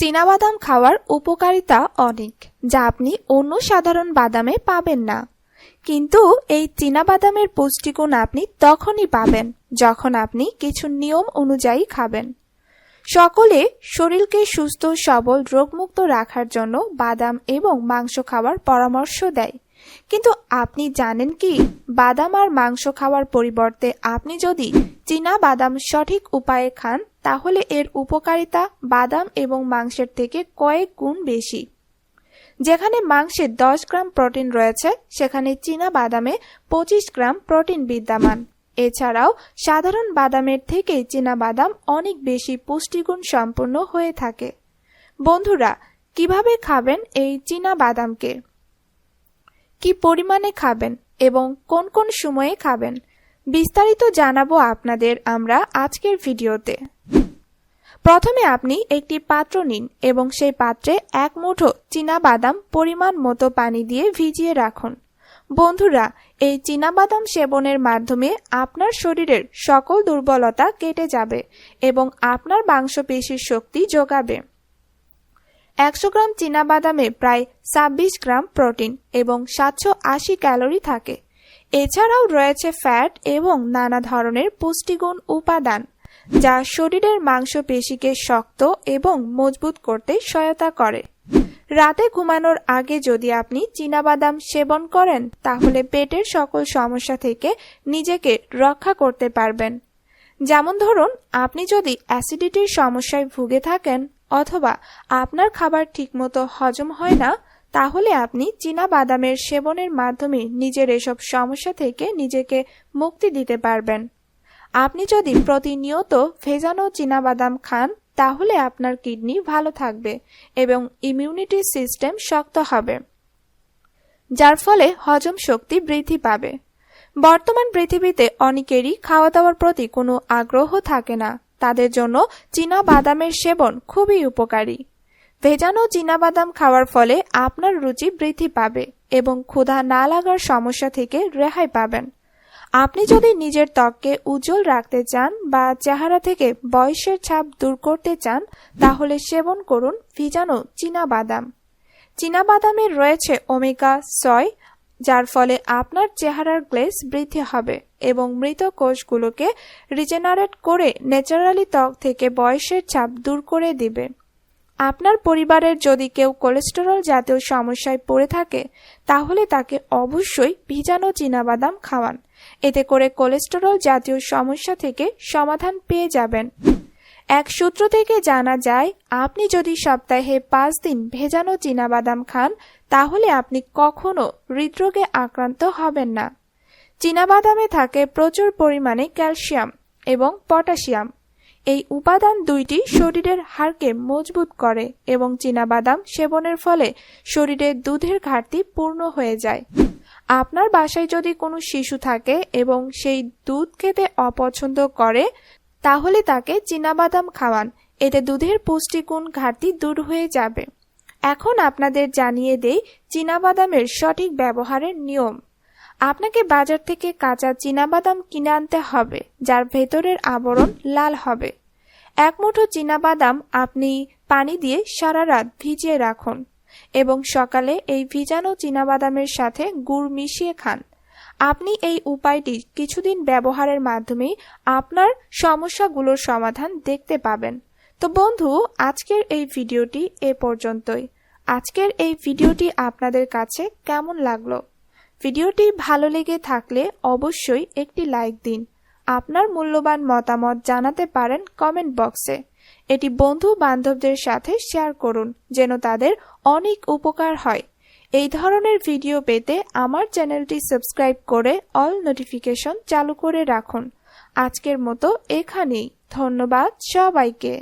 চীনাবাদাম খাওয়ার উপকারিতা অনেক, যা আপনি অন্য সাধারণ বাদামে পাবেন না। কিন্তু এই চীনাবাদামের পুষ্টিগুণ আপনি তখনই পাবেন যখন আপনি কিছু নিয়ম অনুযায়ী খাবেন। সকলে শরীরকে সুস্থ, সবল, রোগমুক্ত রাখার জন্য বাদাম এবং মাংস খাওয়ার পরামর্শ দেয়। কিন্তু আপনি জানেন কি, বাদাম আর মাংস খাওয়ার পরিবর্তে আপনি যদি চীনা বাদাম সঠিক উপায়ে খান তাহলে এর উপকারিতা বাদাম এবং মাংসের থেকে কয়েক গুণ বেশি। যেখানে মাংসে দশ গ্রাম প্রোটিন রয়েছে, সেখানে চীনা বাদামে পঁচিশ গ্রাম প্রোটিন বিদ্যমান। এছাড়াও সাধারণ বাদামের থেকে চীনা বাদাম অনেক বেশি পুষ্টিগুণ সম্পন্ন হয়ে থাকে। বন্ধুরা, কীভাবে খাবেন এই চীনা বাদামকে? কি পরিমাণে খাবেন এবং কোন কোন সময়ে খাবেন? বিস্তারিত জানাব আপনাদের আমরা আজকের ভিডিওতে। প্রথমে আপনি একটি পাত্র নিন এবং সেই পাত্রে এক মুঠো চীনা বাদাম পরিমাণ মতো পানি দিয়ে ভিজিয়ে রাখুন। বন্ধুরা, এই চীনাবাদাম সেবনের মাধ্যমে আপনার শরীরের সকল দুর্বলতা কেটে যাবে এবং আপনার মাংসপেশির শক্তি যোগাবে। একশো গ্রাম চীনাবাদামে প্রায় ছাব্বিশ গ্রাম প্রোটিন এবং সাতশো আশি ক্যালোরি থাকে। এছাড়াও রয়েছে ফ্যাট এবং নানা ধরনের পুষ্টিগুণ উপাদান, যা শরীরের মাংসপেশিকে শক্ত এবং মজবুত করতে সহায়তা করে। রাতে ঘুমানোর আগে যদি আপনি চীনাবাদাম সেবন করেন, তাহলে পেটের সকল সমস্যা থেকে নিজেকে রক্ষা করতে পারবেন। যেমন ধরুন, আপনি যদি অ্যাসিডিটির সমস্যায় ভুগে থাকেন অথবা আপনার খাবার ঠিকমতো হজম হয় না তাহলে আপনি চীনা বাদামের সেবনের মাধ্যমে নিজের এসব সমস্যা থেকে নিজেকে মুক্তি দিতে পারবেন। আপনি যদি প্রতিনিয়ত ভেজানো বাদাম খান, তাহলে আপনার কিডনি ভালো থাকবে এবং ইমিউনিটি সিস্টেম শক্ত হবে, যার ফলে হজম শক্তি বৃদ্ধি পাবে। বর্তমান পৃথিবীতে অনেকেরই খাওয়া দাওয়ার প্রতি কোনো আগ্রহ থাকে না। তাদের জন্য চীনা বাদামের সেবন খুবই উপকারী। ভেজানো বাদাম খাওয়ার ফলে আপনার রুচি বৃদ্ধি পাবে এবং ক্ষুধা না লাগার সমস্যা থেকে রেহাই পাবেন। আপনি যদি নিজের ত্বককে উজ্জ্বল রাখতে চান বা চেহারা থেকে বয়সের ছাপ দূর করতে চান, তাহলে সেবন করুন ভিজানো বাদাম বাদামের রয়েছে ওমেগা ছয়, যার ফলে আপনার চেহারার গ্লেস বৃদ্ধি হবে এবং মৃত কোষগুলোকে রিজেনারেট করে ন্যাচারালি ত্বক থেকে বয়সের ছাপ দূর করে দিবে। আপনার পরিবারের যদি কেউ কোলেস্টেরল জাতীয় সমস্যায় পড়ে থাকে, তাহলে তাকে অবশ্যই ভিজানো বাদাম খাওয়ান। এতে করে কোলেস্টেরল জাতীয় সমস্যা থেকে সমাধান পেয়ে যাবেন। এক সূত্র থেকে জানা যায়, আপনি যদি সপ্তাহে পাঁচ দিন ভেজানো বাদাম খান, তাহলে আপনি কখনো হৃদরোগে আক্রান্ত হবেন না। বাদামে থাকে প্রচুর পরিমাণে ক্যালসিয়াম এবং পটাশিয়াম। এই উপাদান দুইটি শরীরের হাড়কে মজবুত করে এবং বাদাম সেবনের ফলে শরীরের দুধের ঘাটতি পূর্ণ হয়ে যায়। আপনার বাসায় যদি কোনো শিশু থাকে এবং সেই দুধ খেতে অপছন্দ করে, তাহলে তাকে বাদাম খাওয়ান। এতে দুধের পুষ্টিগুণ ঘাটতি দূর হয়ে যাবে। এখন আপনাদের জানিয়ে দেই বাদামের সঠিক ব্যবহারের নিয়ম। আপনাকে বাজার থেকে কাঁচা বাদাম কিনে আনতে হবে, যার ভেতরের আবরণ লাল হবে। এক মুঠো বাদাম আপনি পানি দিয়ে সারা রাত ভিজিয়ে রাখুন এবং সকালে এই ভিজানো বাদামের সাথে গুড় মিশিয়ে খান। আপনি এই উপায়টি কিছুদিন ব্যবহারের মাধ্যমে আপনার সমস্যাগুলোর সমাধান দেখতে পাবেন। তো বন্ধু, আজকের এই ভিডিওটি এ পর্যন্তই। আজকের এই ভিডিওটি আপনাদের কাছে কেমন লাগল? ভিডিওটি ভালো লেগে থাকলে অবশ্যই একটি লাইক দিন। আপনার মূল্যবান মতামত জানাতে পারেন কমেন্ট বক্সে। এটি বন্ধু বান্ধবদের সাথে শেয়ার করুন, যেন তাদের অনেক উপকার হয়। এই ধরনের ভিডিও পেতে আমার চ্যানেলটি সাবস্ক্রাইব করে অল নোটিফিকেশন চালু করে রাখুন। আজকের মতো এখানেই। ধন্যবাদ সবাইকে।